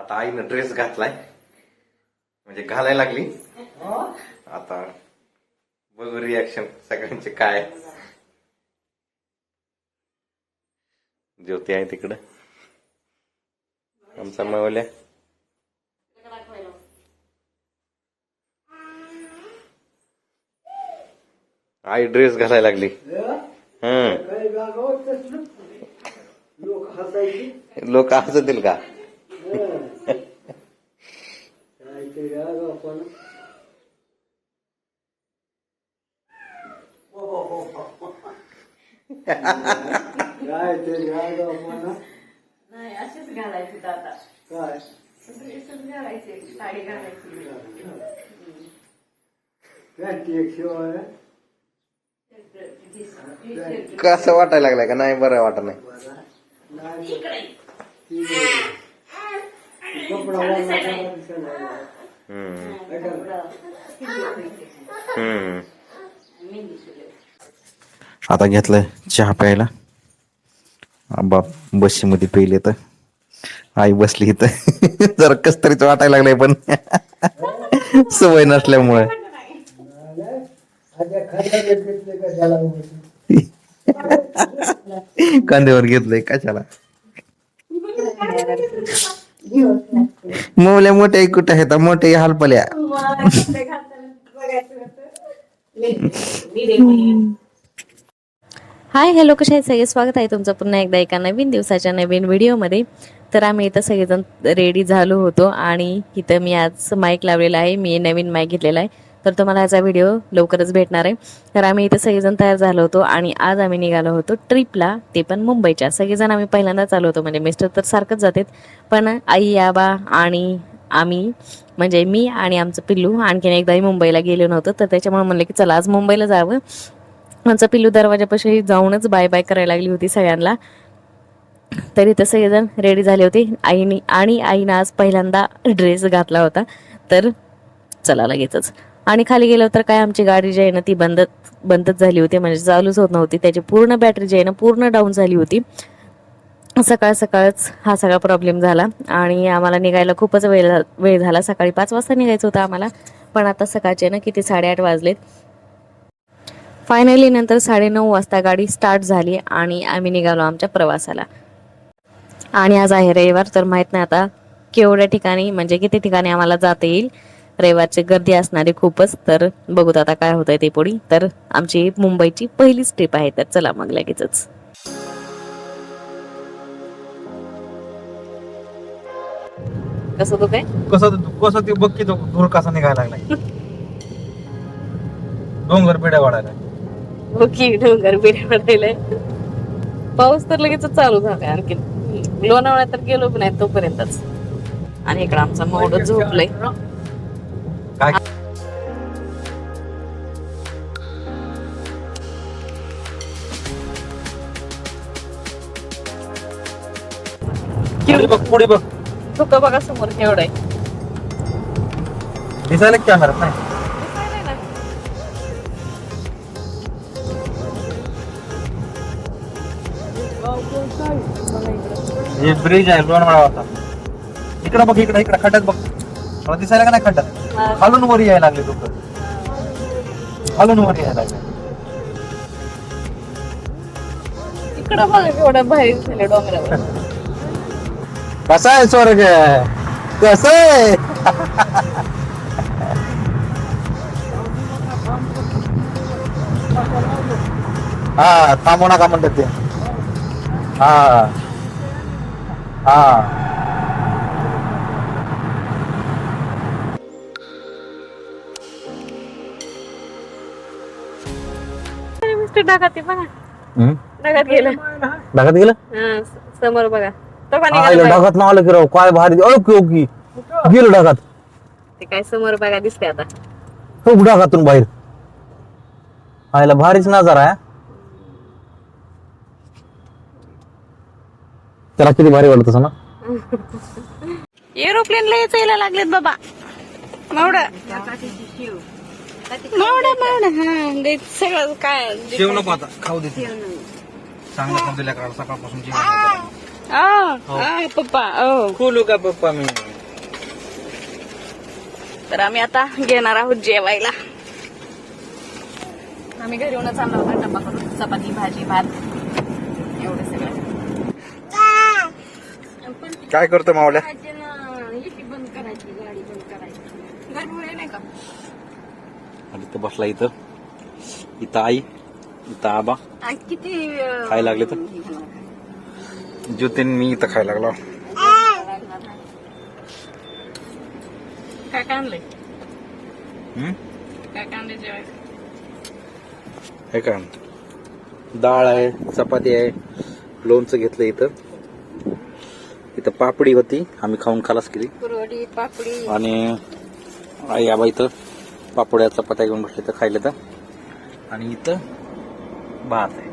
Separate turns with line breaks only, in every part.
आता आईनं ड्रेस घातलाय. म्हणजे घालायला लागली. आता बघू रिॲक्शन सगळ्यांचे काय ज्योती आहे तिकडं. आमचा मावल्या. आई ड्रेस घालायला लागली. हम्म.
लोक
हसतील का?
काय आगाव पण
नाही असेच घालायचे आता.
काय?
ड्रेसच घालायचे साडी घालायची.
पॅन्टी एक शिवाय?
कसं वाटायला लागलाय का? नाही बरं वाटत नाही.
कपडा
आता घेतलं चहा प्यायला. बाप बशीमध्ये पेले तर आई बसली इथं. जरा कस तरीच वाटायला लागलंय पण. सवय नसल्यामुळे. कांद्यावर घेतलंय कशाला? मोठ्या मोठ्या कुठे आहेत? मोठे हालपल्या.
हाय हॅलो कशा आहेत? सगळे स्वागत आहे तुमचं पुन्हा एकदा एका नवीन दिवसाच्या नवीन व्हिडिओमध्ये. तर आम्ही इथं सगळेजण रेडी झालो होतो आणि इथं मी आज माईक लावलेला आहे. मी नवीन माईक घेतलेला आहे. तर तुम्हाला याचा व्हिडिओ लवकरच भेटणार आहे. तर आम्ही इथं सगळेजण तयार झालो होतो आणि आज आम्ही निघालो होतो ट्रिपला ते पण मुंबईच्या. सगळेजण आम्ही पहिल्यांदाच आलो होतो म्हणजे मिस्टर तर सारखंच जातात. पण आई आबा आणि आम्ही म्हणजे मी आणि आमचं पिल्लू आणखीन एकदाही मुंबईला गेलो नव्हतो तर त्याच्यामुळे म्हणलं की चला आज मुंबईला जावं. आमचं पिल्लू दरवाजापाशी जाऊनच बाय बाय करायला लागली होती सगळ्यांना. तरी ते सगळेजण रेडी झाले होते. आईनी आणि आईनं आज पहिल्यांदा ड्रेस घातला होता. तर चला लगेचच. आणि खाली गेलो तर काय आमची गाडी जी आहे ना ती बंद बंदच झाली होती. म्हणजे चालूच होत नव्हती. त्याची पूर्ण बॅटरी जी आहे ना पूर्ण डाऊन झाली होती. सकाळ सकाळच हा सगळा प्रॉब्लेम झाला. आणि आम्हाला निघायला खूपच वेळ वेळ झाला. सकाळी पाच वाजता निघायचं होतं आम्हाला. पण आता सकाळचे ना किती साडेआठ वाजलेत. फायनली नंतर साडेनऊ वाजता गाडी स्टार्ट झाली आणि आम्ही निघालो आमच्या प्रवासाला. आणि आज आहे रविवार तर माहीत नाही आता केवढ्या ठिकाणी म्हणजे किती ठिकाणी आम्हाला जाता येईल. रविवारची गर्दी असणारी खूपच तर बघूत आता काय होतंय ते पुढे तर आमची मुंबईची पहिलीच ट्रिप आहे तर चला मग लगेचच. कसं तू? काय
कसं कसं ते बघ की तो धूर कसा निघायला लागलाय. डोंगर पिढ्या वाढायला.
ओके डोंगर बिड्या पडायलाय पाऊस तर लगेच चालू झालाय आणखी लोणावळ्यात तर गेलो पण नाही तोपर्यंतच. आणि इकडं आमचा मोड झोपलंय.
काय? पुढे बघ पुढे बघ.
तुका बघा समोर केवढं आहे.
दिसायला कॅमेरात नाही? हे ब्रिज आहे लोणवाडा होता. इकडं बघ इकडं इकडं खड्ड्यात बघ. मला दिसायला का नाही खड्ड्यात? खालून वर यायला लागले लोक. खालून वर यायला लागले.
इकडं बघा केवढं बाहेर झालं डोंगरावर.
कसा आहे स्वर्ग? कस आहे? हा थांबू नका म्हणतात ते. हा. हा.
ढगात ते बघा. ढगात गेलं.
ढगात गेलं?
हा, स- समोर बघा. तो?
ढगात ना आलं की राव काय भारी ओके ओके. गेलो ढगात.
ते काय समोर बघा दिसते आता.
खूप ढगातून बाहेर. आईला भारीच नजारा आहे. त्याला किती भारी वाटत असं ना?
एरोप्लेनला यायला लागलेत बाबा. मावडा मावडा मावडा हा सगळं काय?
जेव नको आता खाऊ दे चांगलं खाऊ दिल्या कारण सकाळपासून जेवण
पप्पा ओ.
खोलू का पप्पा मी?
तर आम्ही आता घेणार आहोत जेवायला. आम्ही घरी येऊनच आणला होता डब्बा करून. चपाती भाजी भात. एवढं सगळं.
काय करतो मावल्या
बंद करायची गाडी बंद करायची
गरमी नाही का
आणि इथं बसला इथं. इथं आई इथं आबा.
किती अं,
काय लागले तर? ज्योतीन मी इथं खायला लागलो.
काय काय आणलंय?
हम्म?
काय काय आणलंय जेवायला?
हे का डाळ आहे चपाती आहे लोणचं घेतलं इथं. इथं पापडी होती आम्ही खाऊन खालास केली.
कुरवडी पापडी.
आणि आई आबा इथं. पापड्या चपात्या घेऊन बसले तर खायला तर. आणि इथं भात आहे.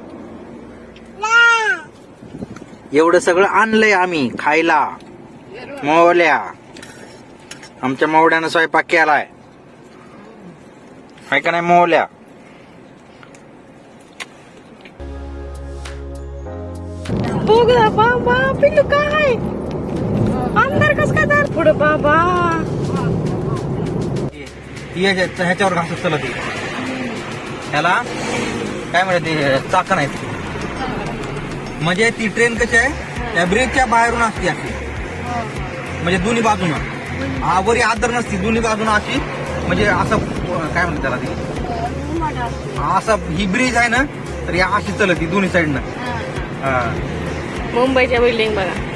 एवढं सगळं आणलंय आम्ही खायला. मावल्या. आमच्या मावड्यानं स्वयंपाक केलाय. हाय का नाही मावल्या?
बघ बाबा पिल्लू काय अंधार कस काय दार? पुढं बाबा.
ती ह्याच्या- ह्याच्यावर घासत चलत ती. ह्याला काय म्हणते ते चाकं नाहीत म्हणजे ती ट्रेन कशी आहे? त्या ब्रेकच्या बाहेरून असते अशी. म्हणजे दोन्ही बाजूनं. हा, वरी आदर नसती दोन्ही बाजूनं अशी. म्हणजे असं काय म्हणते त्याला ती? असं ही ब्रिज आहे ना तर या अशी चलत दोन्ही साईडनं
मुंबईच्या बिल्डिंग बघा.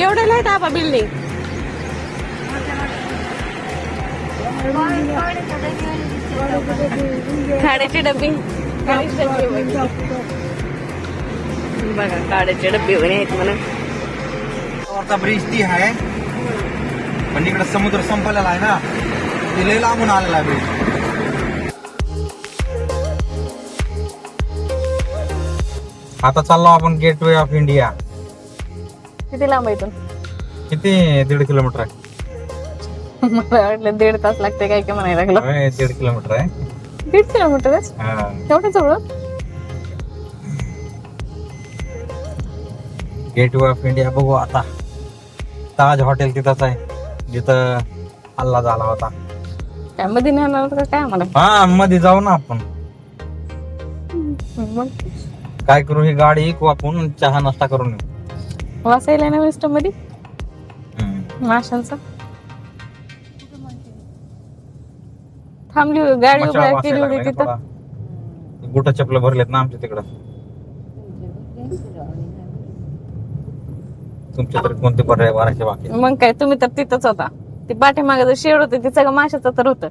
केवढं आहेत आबा बिल्डिंग खाड्याची डब्बी बघा. काड्याचे डब्बे वगैरे आहेत
म्हणा. ब्रिज ती आहे. पण इकडे समुद्र संपलेला आहे ना. ते लय लांबून आलेला आहे ब्रिज आता चाललो आपण गेटवे ऑफ इंडिया
किती लांब आहे इथून?
किती? दीड किलोमीटर आहे.
मला वाटलं दीड तास लागते काय काय म्हणायला लागलं.
होय, दीड किलोमीटर आहे.
दीड किलोमीटरच
हा.
एवढं जवळ?
गेट वे ऑफ इंडिया बघू आता. ताज हॉटेल तिथंच आहे. जिथं हल्ला झाला होता.
काय मध्ये नेणार होतं का काय आम्हाला?
हा मध्ये जाऊ ना आपण.
मग?
काय करू ही गाडी ऐकू आपण चहा नाश्ता करून येऊ?
वाचायला ना
वेस्टमध्ये.
माशांचा? थांबली गाडी उभा
वासायला
केली होती तिथं.
गुटा चपला भरलेत ना आमच्या तिकडं. तुमच्या तरी कोणते पर्याय वारायचे बाकी
मग काय तुम्ही तर तिथंच होता. ती पाठीमागे जो शेड होते ते सगळं माशाचं तर होतं.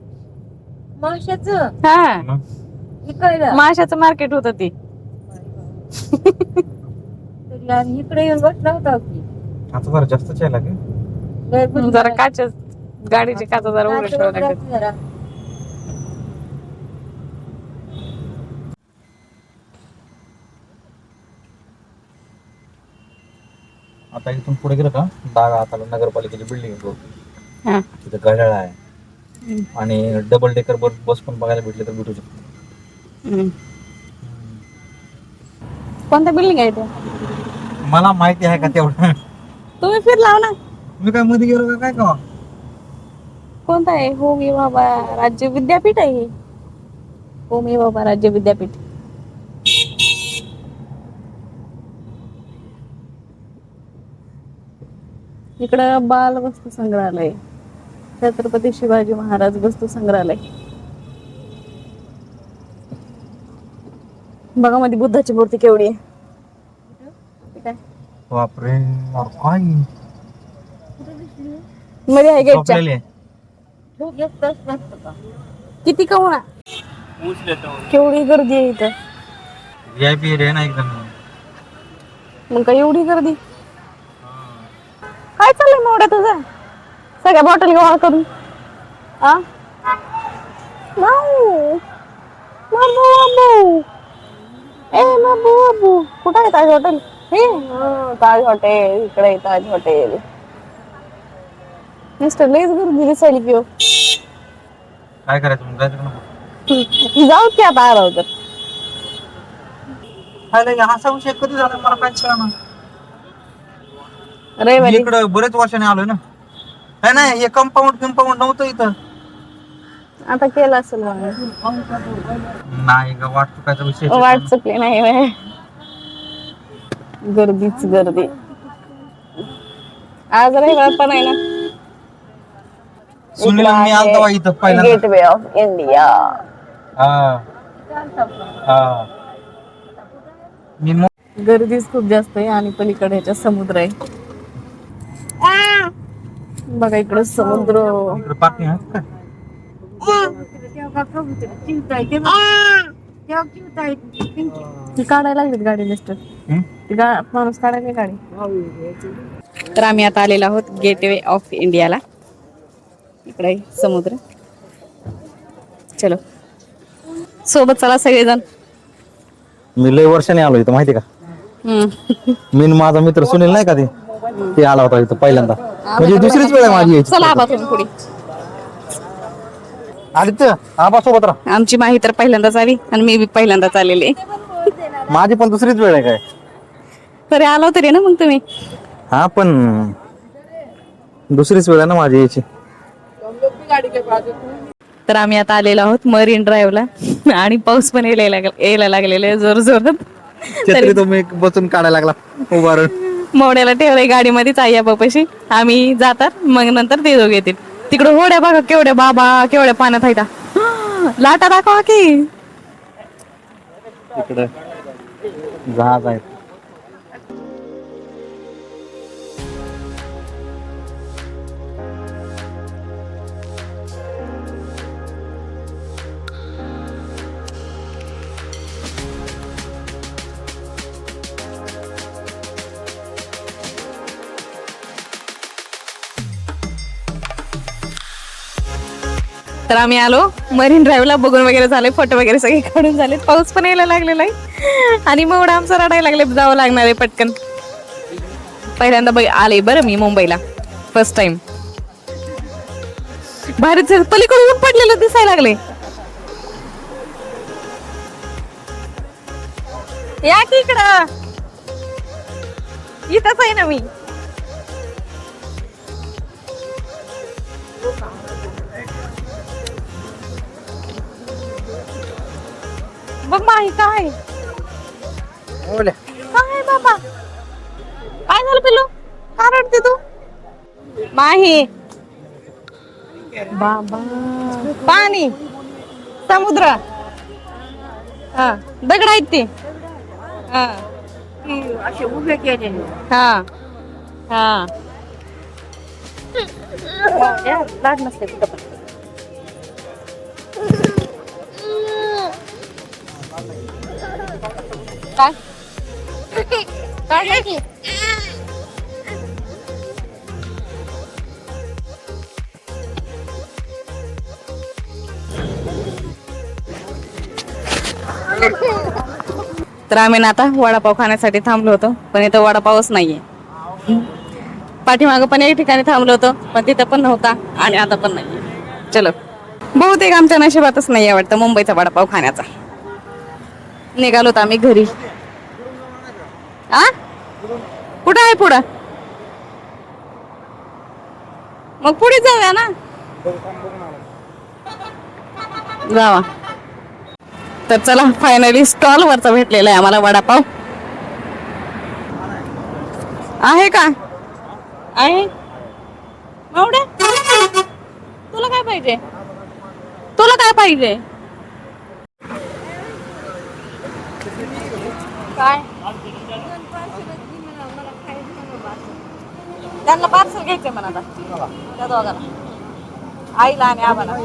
माशाच?
हा. माशाचं मार्केट होतं ती.
इकडे येऊन बसला होता की.
आता जरा जास्तच यायला लागेल.
जरा काच गाडीची काच जरा उघड ठेवावं लागेल
जरा.
आता इथून पुढे गेलं का? डागा हाताला नगरपालिकेची बिल्डिंग
हा.
तिथं घड्याळ आहे. आणि डबल डेकर बस बस पण बघायला भेटले तर भेटू शकतो.
हम्म. कोणत्या बिल्डिंग आहे ते?
मला माहिती आहे का तेवढं?
तुम्ही फिरलाव ना.
मी काय मध्ये गेलो का काय का
कोणता आहे? होमी बाबा राज्य विद्यापीठ आहे हे. होमी बाबा राज्य विद्यापीठ. इकडं बाल वस्तू संग्रहालय. छत्रपती शिवाजी महाराज वस्तू संग्रहालय. बघा मध्ये बुद्धाची मूर्ती केवढी आहे. ते काय?
बापरे काय?
मध्ये आहे गेटच्या.
झोपलेली आहे.
खूप एक तास नसतो का?
किती का होणार केवढी गर्दी आहे इथं.
VIP area आहे ना एकदम.
मग काय एवढी गर्दी? काय चाललंय मोठ्या तुझं? सगळ्या बॉटल गोळा करून. आ? नाऊ. बाबू बाबू ए बाबू बाबू कुठं आहे ताज हॉटेल हे ताज हॉटेल इकडे ताज हॉटेल. मिस्टर लईच गर्दी दिसायली की हो.
काय करायचं मग? जायचं का नको?
जाऊ की आता आराव तर
खायला असा विषय कधी झाला? मला काहीच कळणार
रविवारी
इकडं बरेच वर्षाने आलोय ना. है ना हे कंपाऊंड कंपाऊंड नव्हतं इथं.
आता केलं असेल मग
नाही ग वाट चुकायचा विषय
वाट चुकली नाही व्हय. गर्दीच गर्दी. आज रविवार पण आहे ना.
सुनील आणि मी आलतो बा इथं पहिल्यांदा.
Gateway of India.
हा. हा. मी मो-
गर्दीच खूप जास्त आहे आणि पलीकडे ह्याच्या समुद्र आहे. बघा इकडं समुद्र.
इकडे आहे.
ती काढायला लागलीत गाडी मिस्टर? ती गा माणूस काढायला गाडी. तर आम्ही आता आलेलो आहोत गेट वे ऑफ इंडियाला. इकडे समुद्र. चलो. सोबत चला सगळेजण.
मी लय वर्षाने आलो इथं माहिती का?
हम्म.
मी माझा मित्र सुनील नाही का ते? ते आला होता इथं पहिल्यांदा. म्हणजे दुसरीच वेळ आहे माझी यायची.
चला आबा तुम्ही पुढे.
आदित्य आबा सोबत राहा.
आमची माही तर पहिल्यांदाच आली आणि मी बी पहिल्यांदाच आलेली.
माझी पण दुसरीच वेळ आहे काय?
तरी आलो तरी ना मग तुम्ही?
हा पण दुसरीच वेळ आहे ना माझी यायची.
तर आम्ही आता आलेलो आहोत मरीन ड्राईव्हला आणि पाऊस पण यायला लाग- यायला लागलेला आहे जोर जोरात.
छत्री तो मी बसून काढायला लागला उभारून.
मोड्याला ठेवलंय गाडीमध्येच आई बापाशी आम्ही जातात मग नंतर ते दोघे येतील. तिकडे होड्या बघा केवढ्या बाबा केवढ्या पाण्यात आहेत. लाटा दाखवा की.
तिकडे जहाज आहे
तर आम्ही आलो. मरीन ड्राईव्हला बघून वगैरे झाले फोटो वगैरे सगळे काढून झाले. पाऊस पण यायला लागलेला आहे. आणि मग आमचं रडायला लागले जावं लागणार आहे पटकन. पहिल्यांदा बघ आले बरं मी मुंबईला. फर्स्ट टाइम भारीच पलीकडून ऊन पडलेलं दिसायला लागले. या की इकडं. इथंच आहे ना मी. बघ माही काय काय बाबा? काय झालं पिल्लू? का रडते तू? माही. बाबा. पाणी. समुद्र. हा. दगड आहेत ते. हा.
असे उभे केले.
हा. हा. लाड नसते कुठं पण. काय? काय तर आम्ही ना आता वडापाव खाण्यासाठी थांबलो होतो पण इथं वडापावच नाहीये. पाठीमागं पण एक ठिकाणी थांबलो होतो पण तिथं पण नव्हता आणि आता पण नाही चलो. बहुतेक आमच्या नशिबातच नाही आवडतं मुंबईचा वडापाव खाण्याचा. निघालो होतो आम्ही घरी. आ? कुठं आहे पुढं? मग पुढे जाऊया ना. जावा. तर चला फायनली स्टॉल वरचा भेटलेला आहे आम्हाला वडापाव. आहे का? आहे? मावड्या तुला काय पाहिजे? तुला काय पाहिजे? काय? त्यांना पार्सल घ्यायचंय म्हणा आता. त्या दोघांना. आईला आणि आम्हाला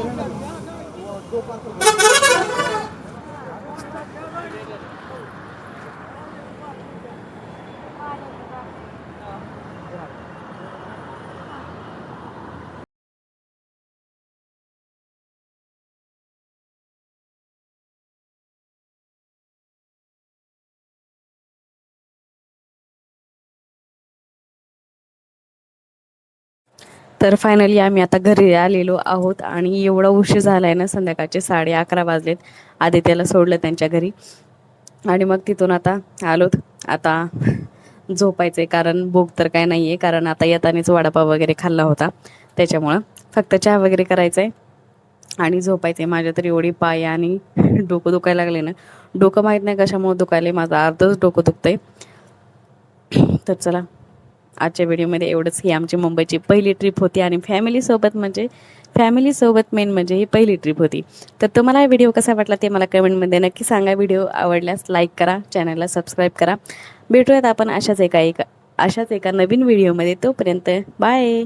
तर फायनली आम्ही आता घरी आलेलो आहोत आणि एवढा उशीर झाला आहे ना संध्याकाळचे साडे अकरा वाजलेत. आदित्याला सोडलं त्यांच्या घरी. आणि मग तिथून आता आलोत. आता झोपायचं आहे कारण भूक तर काय नाही आहे कारण आता येतानीच वडापाव वगैरे खाल्ला होता. त्याच्यामुळं फक्त चहा वगैरे करायचं आहे आणि झोपायचं आहे माझ्या तरी एवढी पाय आणि डोकं दुखायला लागले ना. डोकं माहीत नाही कशामुळे दुखायले माझं अर्धच डोकं दुखतंय. तर चला आजच्या व्हिडिओमध्ये एवढंच. ही आमची मुंबईची पहिली ट्रिप होती आणि फॅमिलीसोबत म्हणजे फॅमिलीसोबत मेन म्हणजे ही पहिली ट्रिप होती. तर तुम्हाला हा व्हिडिओ कसा वाटला ते मला कमेंटमध्ये नक्की सांगा. व्हिडिओ आवडल्यास लाईक करा चॅनलला सबस्क्राईब करा. भेटूयात आपण अशाच एका एका अशाच एका नवीन व्हिडिओमध्ये. तोपर्यंत बाय